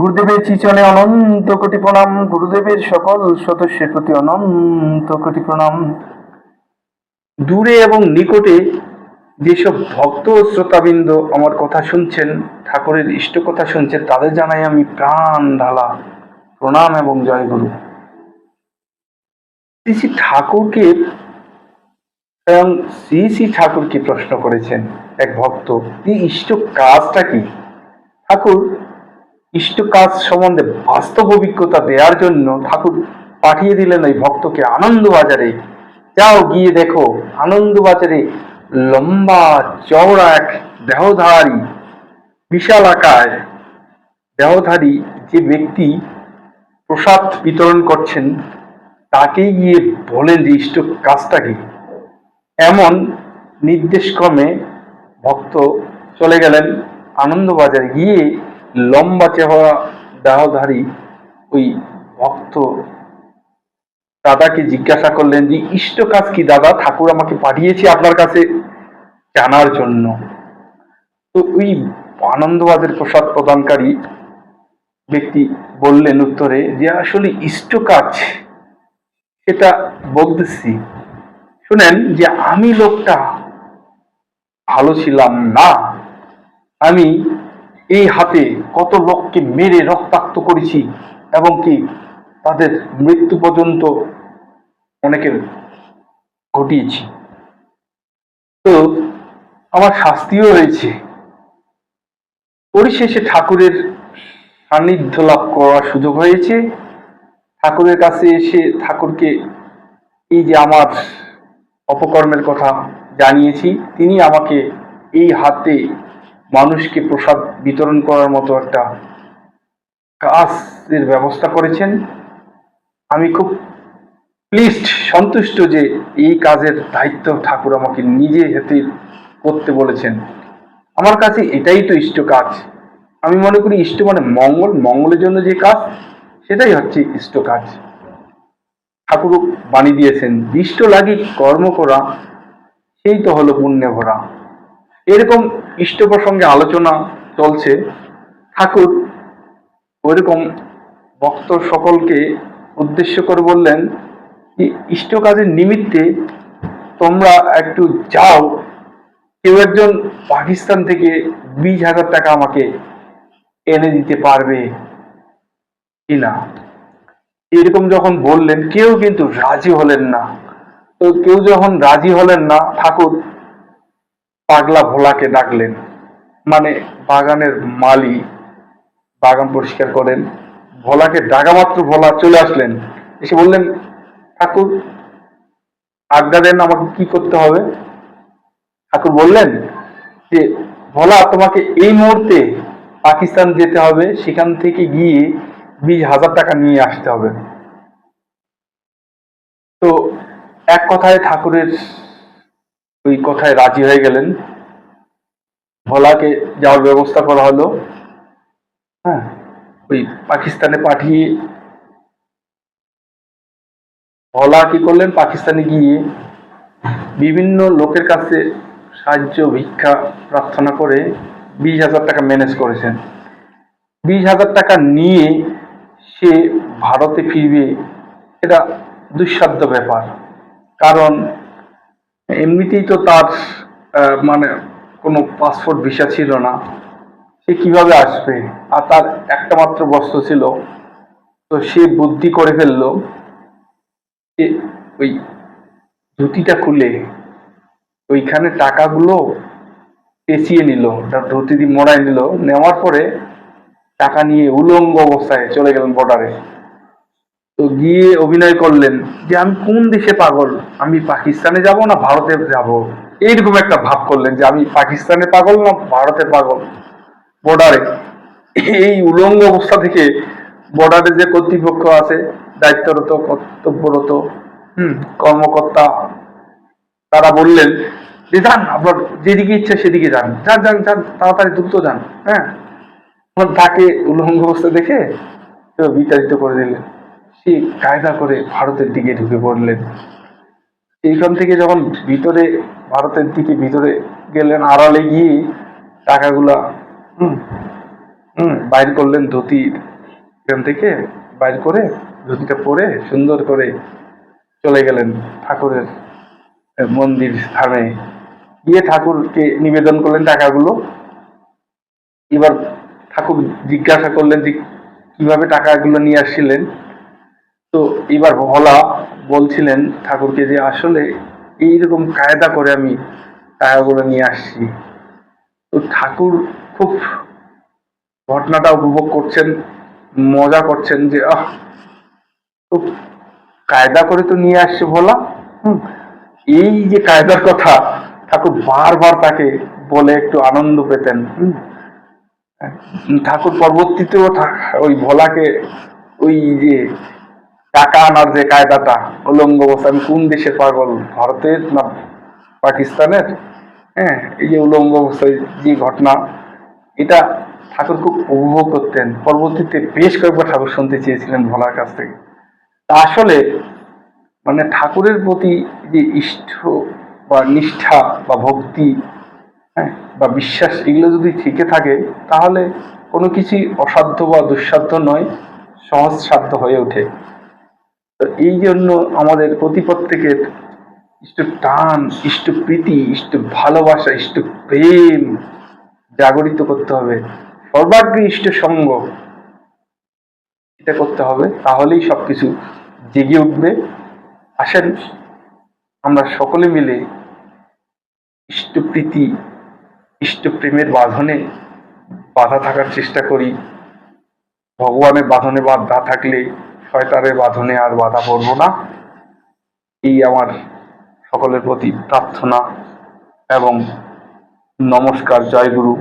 গুরুদেবের চিচনে অনন্ত কোটি প্রণাম, গুরুদেবের সকল সদস্যের প্রতি অনন্ত কোটি প্রণাম। দূরে এবং নিকটে যেসব ভক্ত শ্রোতাবৃন্দ আমার কথা শুনছেন, ঠাকুরের ইষ্ট কথা শুনছেন, তাদের জানাই আমি প্রাণ ঢালা। প্রণাম এবং জয়গুরু শ্রী শ্রী ঠাকুরকে, স্বয়ং শ্রী শ্রী ঠাকুরকে প্রশ্ন করেছেন? এক ভক্ত, এই ইষ্ট কাজটা কি? ঠাকুর ইষ্ট কাজ সম্বন্ধে বাস্তব অভিজ্ঞতা দেওয়ার জন্য ঠাকুর পাঠিয়ে দিলেন ওই ভক্তকে আনন্দবাজারে। যাও গিয়ে দেখো, আনন্দবাজারে লম্বা চওড়া এক দেহধারী, বিশাল আকায় দেহধারী যে ব্যক্তি প্রসাদ বিতরণ করছেন, তাকেই গিয়ে বলেন যে ইষ্ট কাজটা কি এমন নির্দেশক্রমে ভক্ত চলে গেলেন আনন্দবাজারে গিয়ে লম্বা চেহারা দেহধারী ওই ভক্ত দাদাকে জিজ্ঞাসা করলেন যে, ইষ্ট কাজ কি দাদা? ঠাকুর আমাকে পাঠিয়েছে আপনার কাছে জানার জন্য। তো ওই আনন্দবাজার প্রসাদ প্রদানকারী ব্যক্তি বললেন উত্তরে যে, আসলে ইষ্ট কাজ সেটা বলতেছি। শুনেন যে, আমি লোকটা ভালো ছিলাম না। আমি এই হাতে কত লোককে মেরে রক্তাক্ত করেছি এবং কি তাদের মৃত্যু পর্যন্ত অনেকের ঘটিয়েছি। তো আমার শাস্তিও হয়েছে। পরিশেষে ঠাকুরের সান্নিধ্য লাভ করার সুযোগ হয়েছে। ঠাকুরের কাছে এসে ঠাকুরকে এই যে আমার অপকর্মের কথা জানিয়েছি, তিনি আমাকে এই হাতে মানুষকে প্রসাদ বিতরণ করার মতো একটা কাজের ব্যবস্থা করেছেন। আমি খুব প্লিজড সন্তুষ্ট যে এই কাজের দায়িত্ব ঠাকুর আমাকে নিজে হাতে করতে বলেছেন। আমার কাছে এটাই তো ইষ্ট কাজ। আমি মনে করি ইষ্ট মানে মঙ্গল, মঙ্গলের জন্য যে কাজ, সেটাই হচ্ছে ইষ্ট কাজ। ঠাকুর বাণী দিয়েছেন, দৃষ্ট লাগি কর্ম করা, সেই তো হলো পুণ্যে ভরা। এরকম ইষ্ট প্রসঙ্গে আলোচনা চলছে। ঠাকুর ওইরকম ভক্ত সকলকে উদ্দেশ্য করে বললেন ইষ্ট কাজের নিমিত্তে তোমরা একটু যাও। কেউ একজন পাকিস্তান থেকে বিশ হাজার টাকা আমাকে এনে দিতে পারবে কিনা? এরকম যখন বললেন, কেউ কিন্তু রাজি হলেন না। তো কেউ যখন রাজি হলেন না, ঠাকুর পাগলা ভোলাকে ডাকলেন। মানে বাগানের মালি বাগান পরিষ্কার করেন। ভোলাকে ডাকা মাত্র ভোলা চলে আসলেন। এসে বললেন, ঠাকুর, আজ্ঞা দেন আমাকে কি করতে হবে? ঠাকুর বললেন যে, ভোলা, তোমাকে এই মুহূর্তে পাকিস্তান যেতে হবে। সেখান থেকে গিয়ে বিশ হাজার টাকা নিয়ে আসতে হবে। তো এক কথায় ঠাকুরের ওই কথায় রাজি হয়ে গেলেন। ভোলাকে যাওয়ার ব্যবস্থা করা হলো। হ্যাঁ ওই পাকিস্তানে পাঠিয়ে ভোলা কি করলেন? পাকিস্তানে গিয়ে বিভিন্ন লোকের কাছে সাহায্য, ভিক্ষা প্রার্থনা করে বিশ হাজার টাকা ম্যানেজ করেছেন। বিশ হাজার টাকা নিয়ে সে ভারতে ফিরবে, এটা দুঃসাধ্য ব্যাপার। কারণ এমনিতেই তো তার মানে কোনো পাসপোর্ট ভিসা ছিল না। সে কীভাবে আসবে? আর তার একটা মাত্র বস্ত্র ছিল, তো সে বুদ্ধি করে ফেলল যে ওই ধুতিটা খুলে ওইখানে টাকাগুলো পেঁচিয়ে নিল, তার ধুতি দিয়ে মোড়াই নিল, নেওয়ার পরে টাকা নিয়ে উলঙ্গ অবস্থায় চলে গেলেন বর্ডারে তো গিয়ে অভিনয় করলেন যে আমি কোন দেশে পাগল? আমি পাকিস্তানে যাব না ভারতে যাব? এইরকম একটা ভাব করলেন যে আমি পাকিস্তানে পাগল না ভারতে পাগল? বর্ডারে এই উলঙ্গ অবস্থা থেকে বর্ডারে যে কর্তৃপক্ষ আছে, দায়িত্বরত, কর্তব্যরত, হুম, কর্মকর্তা, তারা বললেন যে যান, আপনার যেদিকে ইচ্ছে সেদিকে যান। যান যান যান, তাড়াতাড়ি দ্রুত যান হ্যাঁ। তাকে উলঙ্গ অবস্থা দেখে বিতাড়িত করে দিলেন। সে কায়দা করে ভারতের দিকে ঢুকে পড়লেন। এইখান থেকে যখন ভিতরে, ভারতের দিকে ভিতরে গেলেন আড়ালে গিয়ে টাকাগুলা হুম, বাইর করলেন ধুতির। এখান থেকে বাইর করে ধুতিটা পরে সুন্দর করে চলে গেলেন ঠাকুরের মন্দির স্থানে। গিয়ে ঠাকুরকে নিবেদন করলেন টাকাগুলো। এবার ঠাকুর জিজ্ঞাসা করলেন যে কীভাবে টাকাগুলো নিয়ে আসছিলেন? তো এবার ভোলা বলছিলেন ঠাকুরকে যে আসলে এইরকম কায়দা করে আমি টাকাগুলো নিয়ে আসছি তো ঠাকুর খুব ঘটনাটা উপভোগ করছেন মজা করছেন যে আহ খুব কায়দা করে তো নিয়ে আসছে ভোলা হুম, এই যে কায়দার কথা ঠাকুর বারবার তাকে বলে একটু আনন্দ পেতেন। ঠাকুর পরবর্তীতেও ওই ভোলাকে ওই যে টাকা আনার যে কায়দাটা, উলঙ্গ অবস্থা, আমি কোন দেশের পাগল? ভারতের না পাকিস্তানের? হ্যাঁ এই যে উলঙ্গ অবস্থায় যে ঘটনা, এটা ঠাকুর খুব উপভোগ করতেন। পরবর্তীতে বেশ কয়েকবার ঠাকুর শুনতে চেয়েছিলেন ভোলার কাছ থেকে। তা আসলে মানে ঠাকুরের প্রতি যে ইষ্ট বা নিষ্ঠা বা ভক্তি হ্যাঁ বা বিশ্বাস, এগুলো যদি থেকে থাকে, তাহলে কোনো কিছুই অসাধ্য বা দুঃসাধ্য নয় সহজ সাধ্য হয়ে ওঠে। তো এই জন্য আমাদের প্রতি প্রত্যেকের ইষ্ট টান, ইষ্ট প্রীতি, ইষ্ট ভালোবাসা, ইষ্ট প্রেম জাগরিত করতে হবে। সর্বাগ্রে ইষ্ট সঙ্গ এটা করতে হবে, তাহলেই সবকিছু জেগে উঠবে। আসেন, আমরা সকলে মিলে ইষ্টপ্রীতি ইষ্টপ্রেমের বাঁধনে বাধা থাকার চেষ্টা করি। ভগবানের বাঁধনে বাধা থাকলে শয়তানের বাঁধনে আর বাধা পড়ব না। এই আমার সকলের প্রতি প্রার্থনা এবং নমস্কার। জয় গুরু।